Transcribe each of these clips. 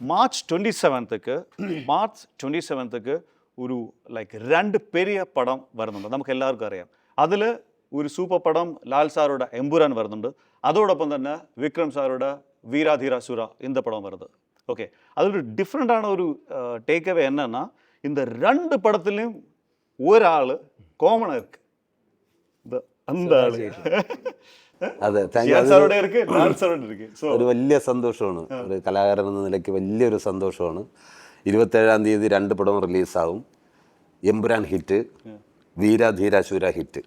March twenty സെവൻത്തേക്ക് March twenty സെവൻത്തേക്ക് ഒരു like രണ്ട് പെരിയ പടം വരുന്നുണ്ട് നമുക്ക് എല്ലാവർക്കും അറിയാം അതിൽ ഒരു സൂപ്പർ പടം ലാൽ സാറുടെ എമ്പുരാൻ വരുന്നുണ്ട് അതോടൊപ്പം തന്നെ വിക്രം സാറുടെ വീരാധീര സുര இந்த படம் வருது ஓகே அதில் டிஃப்ரெண்ட்டான ஒரு டேக் அவே என்னன்னா இந்த ரெண்டு படத்துலையும் ஒரு ஆள் காமனாக இருக்கு இந்த அந்த ஆள் അതെ ഒരു വലിയ സന്തോഷമാണ്. ഒരു കലാകാരൻ എന്ന നിലയ്ക്ക് വലിയൊരു സന്തോഷമാണ്. ഇരുപത്തേഴാം തീയതി രണ്ട് പടം റിലീസാവും. Empuraan hit വീരാധീരാശൂര hit.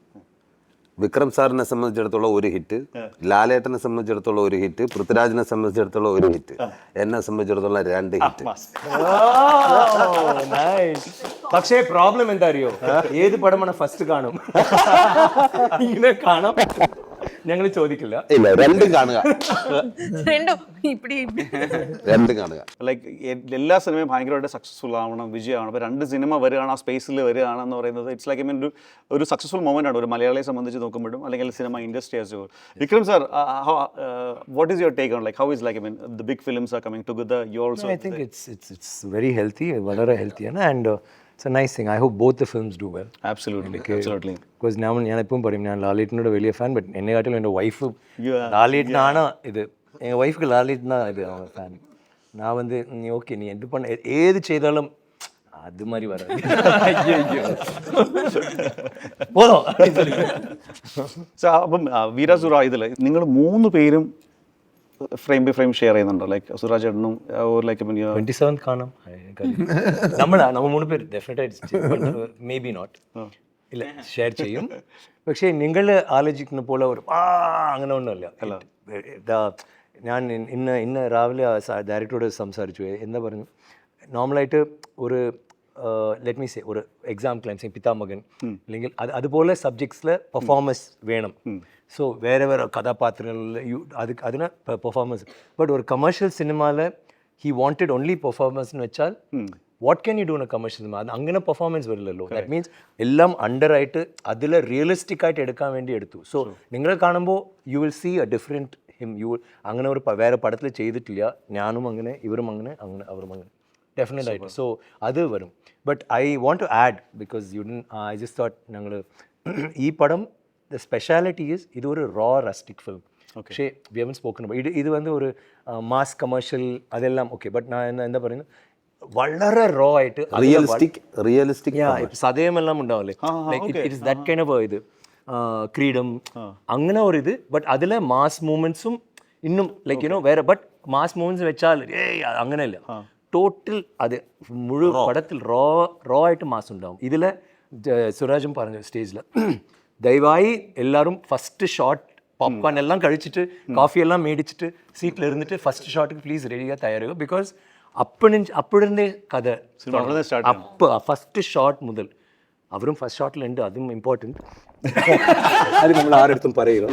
വിക്രം സാറിനെ സംബന്ധിച്ചിടത്തോളം ഒരു ഹിറ്റ് ലാലേട്ടനെ സംബന്ധിച്ചിടത്തോളം ഒരു ഹിറ്റ് പൃഥ്വിരാജിനെ സംബന്ധിച്ചിടത്തോളം ഒരു ഹിറ്റ്. എന്നെ സംബന്ധിച്ചിടത്തോളം രണ്ട് ഹിറ്റ്. പക്ഷേ പ്രോബ്ലം എന്താ അറിയോ? ഏത് പടമാണ് ഫസ്റ്റ് കാണും? ഇങ്ങനെ കാണാം ഞങ്ങൾ ചോദിക്കില്ല. ഇല്ല രണ്ടും കാണുക. രണ്ടും ഇപ്പിടി. രണ്ടും കാണുക. ലൈക്ക് എല്ലാ സിനിമയും ഭയങ്കരമായിട്ട് സക്സസ്ഫുൾ ആവണം വിജയമാണ്. അപ്പോൾ രണ്ട് സിനിമ വരികയാണ് ആ സ്പേസിൽ വരികയാണെന്ന് പറയുന്നത് ഇറ്റ്സ് ലൈക്ക് മീൻ ഒരു ഒരു സക്സസ്ഫുൾ മൊമെന്റ് ആണ്. ഒരു മലയാളിയെ സംബന്ധിച്ച് നോക്കുമ്പോഴും അല്ലെങ്കിൽ cinema industry as your Vikram sir what is your take on like how is like mean the big films are coming together you also I think it's it's it's very healthy വളരെ ഹെൽത്തിയാണ് and It's a nice thing I hope both the films do well absolutely absolutely because ഞാൻ ഞാൻ എപ്പോഴും പറയും ഞാൻ ലാലേട്ടനോട് വലിയ fan but എന്നെ കാട്ടിലും എൻ്റെ വൈഫ് Yeah. ലാലേട്ടനാണ് ഇത് எங்கள் ஒய்ஃப்க்கு லாலிட்னா இது அவங்க ஃபேன் நான் வந்து நீ ஓகே நீ எது பண்ண எ- ஏது செய்தாலும் அது மாதிரி வராது ஐயோ போதும் அப்படின்னு சொல்லி സോ അപ്പം വീരാസുര ഇതിൽ നിങ്ങൾ മൂന്ന് പേരും ഫ്രെയിം ബൈ ഫ്രെയിം ഷെയർ ചെയ്യുന്നുണ്ടോ? ലൈക്ക് സുരാജ് എണ്ണും ലൈക്ക് ട്വന്റി സെവൻ കാണാം. നമ്മളാ നമ്മൾ മൂന്ന് പേര്. ഡെഫിനറ്റായിട്ട് മേ ബി നോട്ട് ഇല്ല ഷെയർ ചെയ്യും. പക്ഷേ നിങ്ങൾ ആലോചിക്കുന്ന പോലെ ഒരു ആ അങ്ങനെ ഒന്നുമില്ല. ഇതാ ഞാൻ ഇന്ന് ഇന്ന് രാവിലെ ഡയറക്ടറോട് സംസാരിച്ചു. എന്താ പറഞ്ഞു? നോർമലായിട്ട് ഒരു ലെറ്റ് മീ സേ ഒരു എക്സാം ക്ലൈംസ് പിതാമകൻ അല്ലെങ്കിൽ അത് അതുപോലെ സബ്ജക്ട്സിൽ പെർഫോമൻസ് വേണം ஸோ வேறு வேறு கதாபாத்திரங்கள் யூ அதுக்கு அதுனா பெர்ஃபார்மன்ஸ் பட் ஒரு கமர்ஷியல் சினிமாவில் ஹி வாண்டட் ஒன்லி பெர்ஃபார்மன்ஸ்னு വെച്ചാൽ what can you do a commercial cinema അത് അങ്ങനെ പെർഫോമൻസ് വരില്ലല്ലോ ദാറ്റ് മീൻസ് എല്ലാം അണ്ടർ ആയിട്ട് അതിൽ റിയലിസ്റ്റിക് ആയിട്ട് എടുക്കാൻ വേണ്ടി എടുത്തു സോ നിങ്ങൾ കാണുമ്പോൾ you will see a different him you അങ്ങനെ ഒരു പ- വേറെ പടത്തിൽ ചെയ്തിട്ടില്ല ഞാനും അങ്ങനെ ഇവരും അങ്ങനെ അങ്ങനെ അവരും അങ്ങനെ ഡെഫിനറ്റ് ആയിട്ട് സോ അത് വരും but I won't to add because you I just thought ഞങ്ങൾ ഈ പടം ദ സ്പെഷ്യാലിറ്റി ഈസ് ഇത് ഒരു റോ റസ്റ്റിക് ഫിലിം പക്ഷേ വി ഹവൻ സ്പോക്കൺ ഇത് ഇത് വന്ന് ഒരു മാസ് കമേഴ്ഷ്യൽ അതെല്ലാം ഓക്കെ ബട്ട് ഞാൻ എന്താ- എന്താ പറയുന്നത് വളരെ റോ ആയിട്ട് അതിൽ വ- റിയലിസ്റ്റിക് റിയലിസ്റ്റിക് Yeah, ഇപ്പൊ സതയമെല്ലാം ഉണ്ടാവില്ലേ like it is that kind of ഇത്. ക്രീഡം അങ്ങനെ ഒരു ഇത് ബട്ട് അതിലെ മാസ് മൂവ്മെന്റ്സും ഇന്നും ലൈക്ക് യുനോ വേറെ ബട്ട് മാസ് മൂവ്മെന്റ്സ് വെച്ചാൽ ഏയ് അങ്ങനെയല്ല. ടോട്ടൽ അത് മുഴുവൻ പടത്തിൽ റോ റോ ആയിട്ട് മാസ് ഉണ്ടാവും ഇതിലെ ജ- സുരാജും പറഞ്ഞു സ്റ്റേജിൽ ദയവായി എല്ലാവരും ഫസ്റ്റ് ഷോട്ട് പോപ്കോൺ എല്ലാം കഴിച്ചിട്ട് കോഫി എല്ലാം മേടിച്ചിട്ട് സീറ്റിൽ ഇരുന്നിട്ട് ഫസ്റ്റ് ഷോട്ടിക്ക് പ്ലീസ് റെഡിയാ തയ്യാറുക ബിക്കോസ് അപ്പഴ അപ്പോഴത്തെ കഥ അവിടുന്ന് start അപ്പ് ഫസ്റ്റ് ഷോട്ട് മുതൽ അവരും ഫസ്റ്റ് ഷോട്ടിലുണ്ട് അതും ഇമ്പോർട്ടൻറ്റ് അത് നമ്മൾ ആരെടുത്തും പറയുക